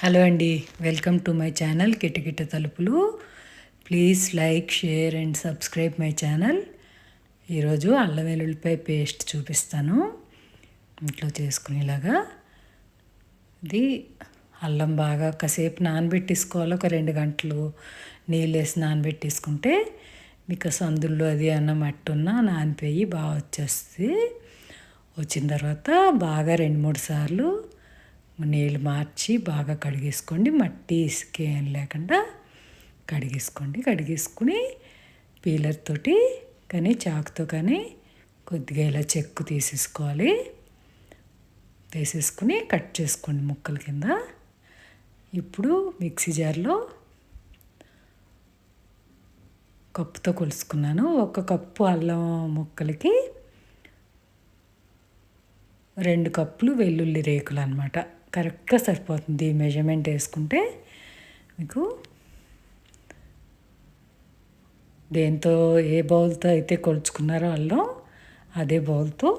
Hello అండి welcome to my channel కిటకిట తలుపులు. Please like share and subscribe my channel. ఈరోజు అల్లం వెల్లుల్లిపాయ పేస్ట్ చూపిస్తాను. ఇంట్లో చేసుకునేలాగా. ఇది అల్లం బాగా కాసేపు నానబెట్టేసుకోవాలి. ఒక రెండు గంటలు నీళ్ళు వేసి నానబెట్టేసుకుంటే మీకు సందుల్లో అది అన్న మట్టున్న నానిపోయి బాగా వచ్చేస్తుంది. వచ్చిన తర్వాత బాగా రెండు మూడు సార్లు నీళ్ళు మార్చి బాగా కడిగేసుకోండి. మట్టి ఇసుక ఏం లేకుండా కడిగేసుకోండి. కడిగేసుకుని పీలర్ తోటి కానీ చాకుతో కానీ కొద్దిగా ఇలా చెక్కు తీసేసుకోవాలి. తీసేసుకుని కట్ చేసుకోండి ముక్కల కింద. ఇప్పుడు మిక్సీ జార్లో కప్పుతో కొలుసుకున్నాను. ఒక కప్పు అల్లం ముక్కలకి రెండు కప్పులు వెల్లుల్లి రేకులు అనమాట కరెక్ట్గా సరిపోతుంది మెజర్మెంట్ వేసుకుంటే. మీకు దేంతో ఏ బౌల్తో అయితే కొలుచుకున్నారో అల్లం అదే బౌల్తో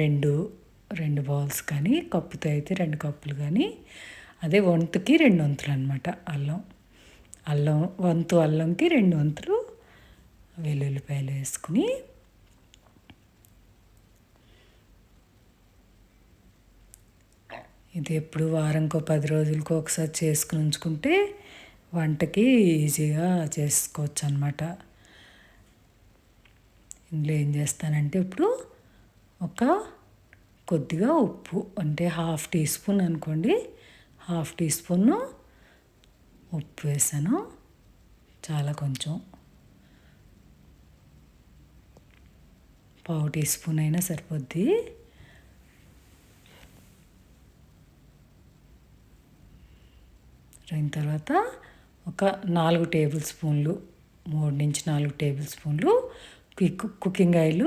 రెండు రెండు బౌల్స్ కానీ కప్పుతో అయితే రెండు కప్పులు కానీ అదే వంతుకి రెండు వంతులు అనమాట అల్లం. అల్లం వంతు అల్లంకి రెండు వంతులు వెల్లుల్లిపాయలు వేసుకుని ఇది ఎప్పుడు వారంకో పది రోజులకో ఒకసారి చేసుకుని ఉంచుకుంటే వంటకి ఈజీగా చేసుకోవచ్చు అనమాట ఇందులో ఏం చేస్తానంటే ఇప్పుడు ఒక కొద్దిగా ఉప్పు అంటే హాఫ్ టీ స్పూన్ అనుకోండి. హాఫ్ టీ స్పూన్ ఉప్పు వేసాను. చాలా కొంచెం. పావు టీ స్పూన్ అయినా సరిపోద్ది. అయిన తర్వాత ఒక నాలుగు టేబుల్ స్పూన్లు మూడు నుంచి నాలుగు టేబుల్ స్పూన్లు కుకింగ్ ఆయిల్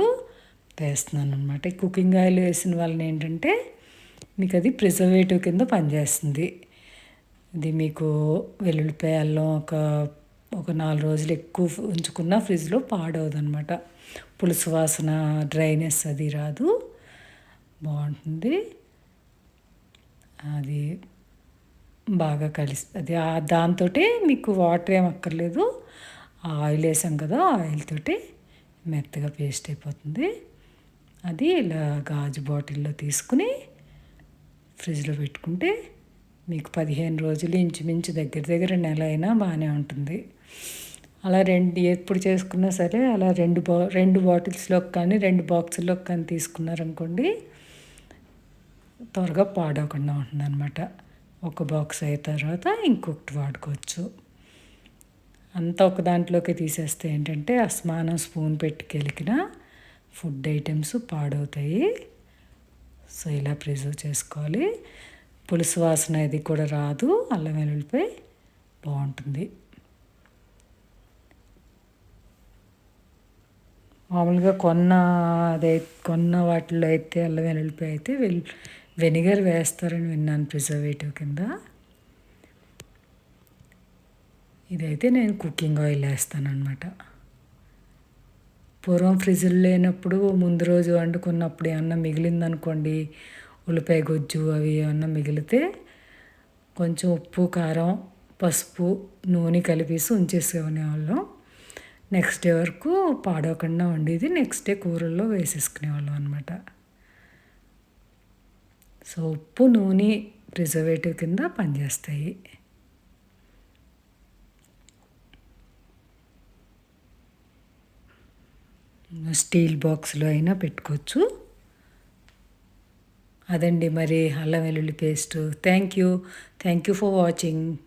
వేస్తున్నాను అనమాట కుకింగ్ ఆయిల్ వేసిన వలన ఏంటంటే మీకు అది ప్రిజర్వేటివ్ కింద పనిచేస్తుంది. ఇది మీకు వెల్లుల్లిపాయ అల్లం ఒక ఒక నాలుగు రోజులు ఎక్కువ ఉంచుకున్న ఫ్రిడ్జ్లో పాడవదు అనమాట పులుసు వాసన డ్రైనెస్ అది రాదు. బాగుంటుంది. అది బాగా కలిసి అది దాంతో మీకు వాటర్ ఏం అక్కర్లేదు. ఆయిల్ వేసాం కదా ఆయిల్ తోటి మెత్తగా పేస్ట్ అయిపోతుంది. అది ఇలా గాజు బాటిల్లో తీసుకుని ఫ్రిడ్జ్లో పెట్టుకుంటే మీకు పదిహేను రోజులు ఇంచుమించు దగ్గర దగ్గర నెల అయినా బాగానే ఉంటుంది. అలా రెండు ఎప్పుడు చేసుకున్నా సరే అలా రెండు బా రెండు బాటిల్స్లోకి కానీ రెండు బాక్సుల్లోకి కానీ తీసుకున్నారనుకోండి త్వరగా పాడవకుండా ఉంటుంది అనమాట ఒక బాక్స్ అయిన తర్వాత ఇంకొకటి వాడుకోవచ్చు. అంతా ఒక దాంట్లోకి తీసేస్తే ఏంటంటే అస్మానం స్పూన్ పెట్టుకెలికిన ఫుడ్ ఐటమ్స్ పాడవుతాయి. సో ఇలా ప్రిజర్వ్ చేసుకోవాలి. పులుసు వాసన ఇది కూడా రాదు. అల్లం వెల్లుల్లిపై బాగుంటుంది. మామూలుగా కొన్న అదే కొన్న వాటిల్లో అయితే అల్లం వెల్లుల్లిపై అయితే వెల్ వెనిగర్ వేస్తారని విన్నాను ప్రిజర్వేటివ్ కింద. ఇదైతే నేను కుకింగ్ ఆయిల్ వేస్తాను అనమాట పూర్వం ఫ్రిడ్జ్లు లేనప్పుడు ముందు రోజు వండుకున్నప్పుడు ఏమన్నా మిగిలిందనుకోండి ఉల్లిపాయ గుజ్జు అవి ఏమన్నా మిగిలితే కొంచెం ఉప్పు కారం పసుపు నూనె కలిపేసి ఉంచేసుకునేవాళ్ళం నెక్స్ట్ డే వరకు పాడవకుండా వండేది నెక్స్ట్ డే కూరల్లో వేసేసుకునేవాళ్ళం అనమాట సో ఉప్పు నూనె ప్రిజర్వేటివ్ కింద పనిచేస్తాయి. స్టీల్ బాక్స్లో అయినా పెట్టుకోవచ్చు. అదండి మరి అల్లం వెల్లుల్లి paste. Thank you. Thank you for watching.